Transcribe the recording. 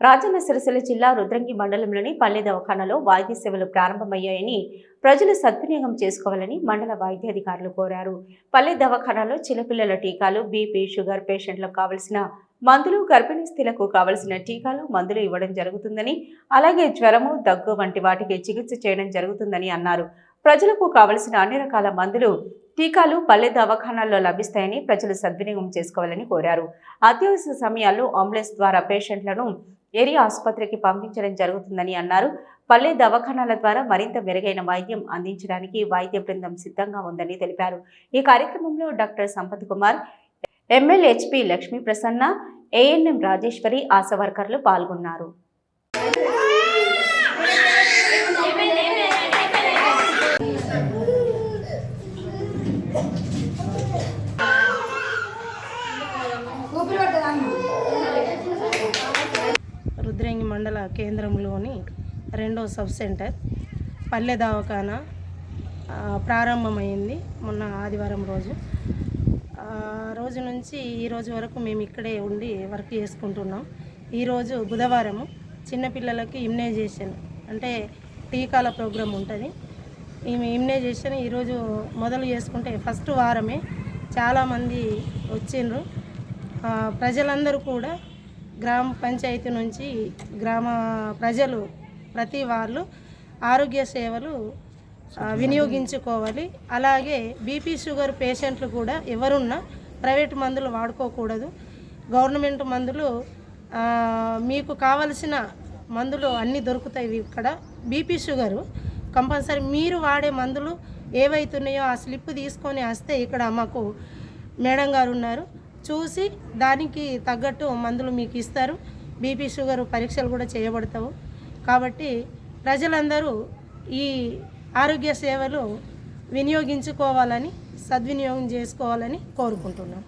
రాజన్న సిరిసిల్ల జిల్లా రుద్రంగి మండలంలోని పల్లె దవాఖానలో వాయిద్య సేవలు ప్రారంభమయ్యాయని ప్రజలు సద్వినియోగం చేసుకోవాలని మండల వైద్యాధికారులు కోరారు. పల్లె దవాఖానాలో చిన్నపిల్లల టీకాలు బీపీ షుగర్ పేషెంట్లకు కావలసిన మందులు గర్భిణీ స్త్రీలకు కావలసిన టీకాలు మందులు ఇవ్వడం జరుగుతుందని అలాగే జ్వరము దగ్గు వంటి వాటికి చికిత్స చేయడం జరుగుతుందని అన్నారు. ప్రజలకు కావలసిన అన్ని రకాల మందులు టీకాలు పల్లె దవాఖానాల్లో లభిస్తాయని ప్రజలు సద్వినియోగం చేసుకోవాలని కోరారు. అత్యవసర సమయాల్లో అంబులెన్స్ ద్వారా పేషెంట్లను ఏరియా ఆసుపత్రికి పంపించడం జరుగుతుందని అన్నారు. పల్లె దవాఖానాల ద్వారా మరింత మెరుగైన వైద్యం అందించడానికి వైద్య బృందం సిద్ధంగా ఉందని తెలిపారు. ఈ కార్యక్రమంలో doctor Sampath Kumar MLHP Lakshmi Prasanna ANM Rajeshwari ASHA వర్కర్లు పాల్గొన్నారు. రుద్రంగి మండల కేంద్రంలోని రెండో సబ్ సెంటర్ పల్లె దవాఖానా ప్రారంభమైంది మొన్న ఆదివారం రోజు. ఆ రోజు నుంచి ఈ రోజు వరకు మేము ఇక్కడే ఉండి వర్క్ చేసుకుంటున్నాం. ఈరోజు బుధవారము చిన్నపిల్లలకి ఇమ్యునైజేషన్ అంటే టీకాల ప్రోగ్రాం ఉంటుంది. ఈమె ఇమ్యునైజేషన్ ఈరోజు మొదలు చేసుకుంటే ఫస్ట్ వారమే చాలామంది వచ్చిండ్రు. ప్రజలందరూ కూడా గ్రామ పంచాయతీ నుంచి గ్రామ ప్రజలు ప్రతి వాళ్ళు ఆరోగ్య సేవలు వినియోగించుకోవాలి. అలాగే బీపీ షుగర్ పేషెంట్లు కూడా ఎవరున్నా ప్రైవేట్ మందులు వాడుకోకూడదు. గవర్నమెంట్ మందులు మీకు కావలసిన మందులు అన్నీ దొరుకుతాయి ఇక్కడ. బీపీ షుగరు కంపల్సరీ మీరు వాడే మందులు ఏవైతున్నాయో ఆ స్లిప్ తీసుకొని వస్తే ఇక్కడ మాకు మేడం గారు ఉన్నారు. చూసి దానికి తగ్గట్టు మందులు మీకు ఇస్తారు. బీపీ షుగర్ పరీక్షలు కూడా చేయబడతావు. కాబట్టి ప్రజలందరూ ఈ ఆరోగ్య సేవలు వినియోగించుకోవాలని సద్వినియోగం చేసుకోవాలని కోరుకుంటున్నాం.